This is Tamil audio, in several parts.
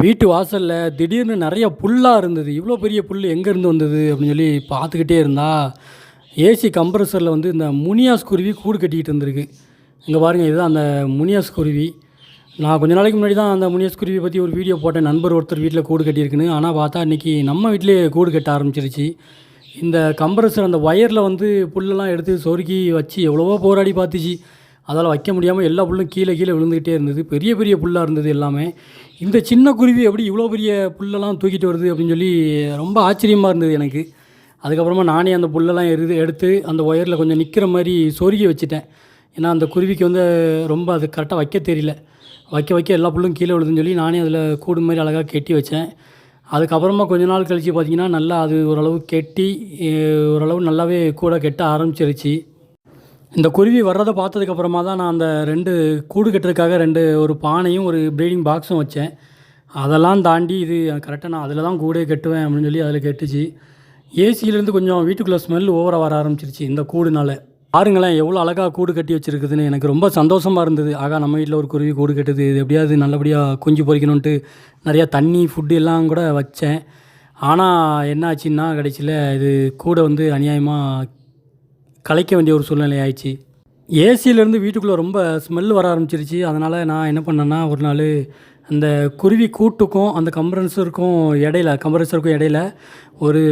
வீட்டு வாசலில் திடீர்னு நிறைய புல்லாக இருந்தது. இவ்வளோ பெரிய புல் எங்கேருந்து வந்தது அப்படின்னு சொல்லி பார்த்துக்கிட்டே இருந்தா ஏசி கம்ப்ரஸரில் வந்து இந்த முனியாஸ் குருவி கூடு கட்டிக்கிட்டு இருந்திருக்கு. இங்கே பாருங்கள் இதுதான் அந்த முனியாஸ் குருவி நான் கொஞ்ச நாளைக்கு முன்னாடி தான் அந்த முனியாஸ் குருவி பற்றி ஒரு வீடியோ போட்டேன். நண்பர் ஒருத்தர் வீட்டில் கூடு கட்டியிருக்குன்னு. ஆனால் பார்த்தா இன்றைக்கி நம்ம வீட்டிலே கூடு கட்ட ஆரம்பிச்சிருச்சு. இந்த கம்ப்ரஸர் அந்த ஒயரில் வந்து புல்லெல்லாம் எடுத்து சொருக்கி வச்சு எவ்வளவோ போராடி பார்த்துச்சு. அதால் வைக்க முடியாமல் எல்லா புல்லும் கீழே கீழே விழுந்துக்கிட்டே இருந்தது. பெரிய பெரிய புல்லாக இருந்தது எல்லாமே. இந்த சின்ன குருவி எப்படி இவ்வளோ பெரிய புல்லெல்லாம் தூக்கிட்டு வருது அப்படின்னு சொல்லி ரொம்ப ஆச்சரியமாக இருந்தது எனக்கு. அதுக்கப்புறமா நானே அந்த புல்லெல்லாம் எருது எடுத்து அந்த ஒயரில் கொஞ்சம் நிற்கிற மாதிரி சொருகி வச்சுட்டேன். ஏன்னா அந்த குருவிக்கு வந்து ரொம்ப அது கரெக்டாக வைக்க தெரியல. வைக்க வைக்க எல்லா புல்லும் கீழே விழுதுன்னு சொல்லி நானே அதில் கூடு மாதிரி அழகாக கெட்டி வச்சேன். அதுக்கப்புறமா கொஞ்ச நாள் கழித்து பார்த்திங்கன்னா நல்லா அது ஓரளவு கெட்டி ஓரளவு நல்லாவே கூட கெட்ட ஆரம்பிச்சிருச்சு. இந்த குருவி வர்றதை பார்த்ததுக்கப்புறமா தான் நான் அந்த ரெண்டு கூடு கட்டுறதுக்காக ரெண்டு ஒரு பானையும் ஒரு ப்ரீடிங் பாக்ஸும் வச்சேன். அதெல்லாம் தாண்டி இது கரெக்டாக நான் அதில் தான் கூடே கட்டுவேன் அப்படின்னு சொல்லி அதில் கெட்டுச்சு. ஏசியிலேருந்து கொஞ்சம் வீட்டுக்குள்ளே ஸ்மெல் ஓவராக வர ஆரம்பிச்சிருச்சு இந்த கூடுனால. பாருங்களேன் எவ்வளோ அழகாக கூடு கட்டி வச்சுருக்குதுன்னு. எனக்கு ரொம்ப சந்தோஷமாக இருந்தது. ஆகா நம்ம வீட்டில் ஒரு குருவி கூடு கட்டுது. இது எப்படியாவது நல்லபடியாக குஞ்சு பொறிக்கணுன்ட்டு நிறையா தண்ணி ஃபுட்டு எல்லாம் கூட வச்சேன். ஆனால் என்ன ஆச்சுன்னா கடைசியில் இது கூட வந்து அநியாயமாக கலைக்க வேண்டிய ஒரு சூழ்நிலை ஆயிடுச்சு. ஏசியிலேருந்து வீட்டுக்குள்ளே ரொம்ப ஸ்மெல் வர ஆரம்பிச்சிருச்சு. அதனால் நான் என்ன பண்ணேன்னா ஒரு நாள் அந்த குருவி கூட்டுக்கும் அந்த கம்ப்ரன்சருக்கும் இடையில கம்ப்ரன்சருக்கும் இடையில ஒரு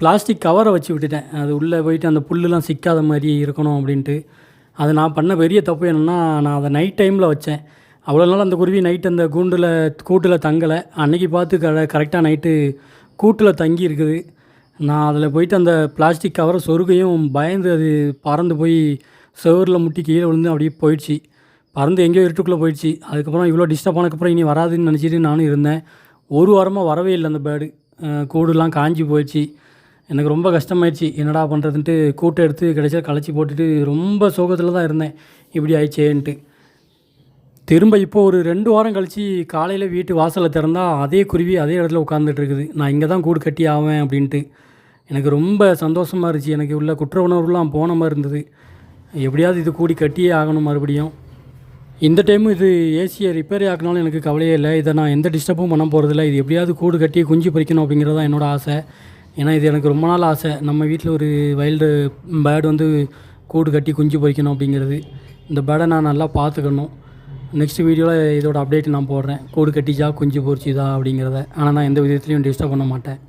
பிளாஸ்டிக் கவரை வச்சு விட்டுட்டேன். அது உள்ளே போயிட்டு அந்த புல்லுலாம் சிக்காத மாதிரி இருக்கணும் அப்படின்ட்டு. அது நான் பண்ண பெரிய தப்பு என்னென்னா நான் அதை நைட் டைமில் வச்சேன். அவ்வளோ நாள் அந்த குருவி நைட் அந்த கூண்டில் கூட்டில் தங்கலை. அன்னைக்கு பார்த்து க கரெக்டாக நைட்டு கூட்டில் தங்கி இருக்குது நான் அதில் போயிட்டு அந்த பிளாஸ்டிக் கவரை சொருகையும் பயந்து அது பறந்து போய் செவரில் முட்டி கீழே விழுந்து அப்படியே போயிடுச்சு. பறந்து எங்கேயோ இருட்டுக்குள்ளே போயிடுச்சு. அதுக்கப்புறம் இவ்வளோ டிஸ்டர்ப் ஆனதுக்கப்புறம் இனி வராதுன்னு நினச்சிட்டு நானும் இருந்தேன். ஒரு வாரமாக வரவே இல்லை அந்த பேர்டு கூடுலாம் காஞ்சி போயிடுச்சு. எனக்கு ரொம்ப கஷ்டமாயிடுச்சு. என்னடா பண்ணுறதுன்ட்டு கூட்டை எடுத்து கிடைச்சா களைச்சி போட்டுட்டு ரொம்ப சோகத்தில் தான் இருந்தேன். இப்படி ஆயிடுச்சேன்ட்டு. திரும்ப இப்போ ஒரு ரெண்டு வாரம் கழித்து காலையில் வீட்டு வாசலில் திறந்தால் அதே குருவி அதே இடத்துல உட்காந்துட்டு இருக்குது. நான் இங்கே தான் கூடு கட்டி ஆவேன் அப்படின்ட்டு. எனக்கு ரொம்ப சந்தோஷமாக இருந்துச்சு. எனக்கு உள்ள குற்ற உணர்வுலாம் போன மாதிரி இருந்தது. எப்படியாவது இது கூடி கட்டியே ஆகணும் மறுபடியும். இந்த டைமும் இது ஏசியை ரிப்பேர் ஆக்கினாலும் எனக்கு கவலையே இல்லை. இதை நான் எந்த டிஸ்டர்பும் பண்ண போகிறதில்ல இது எப்படியாவது கூடு கட்டி குஞ்சு பறிக்கணும் அப்படிங்கிறது தான் என்னோடய ஆசை. ஏன்னா இது எனக்கு ரொம்ப நாள் ஆசை. நம்ம வீட்டில் ஒரு வைல்டு பேர்டு வந்து கூடு கட்டி குஞ்சு பறிக்கணும் அப்படிங்கிறது. இந்த பேர்டை நான் நல்லா பார்த்துக்கணும். நெக்ஸ்ட் வீடியோவில் இதோட அப்டேட் நான் போடுறேன். கூடு கட்டிச்சா குஞ்சு பொறிச்சிதா அப்படிங்கிறத. ஆனால் நான் எந்த விதத்துலையும் டிஸ்டர்ப் பண்ண மாட்டேன்.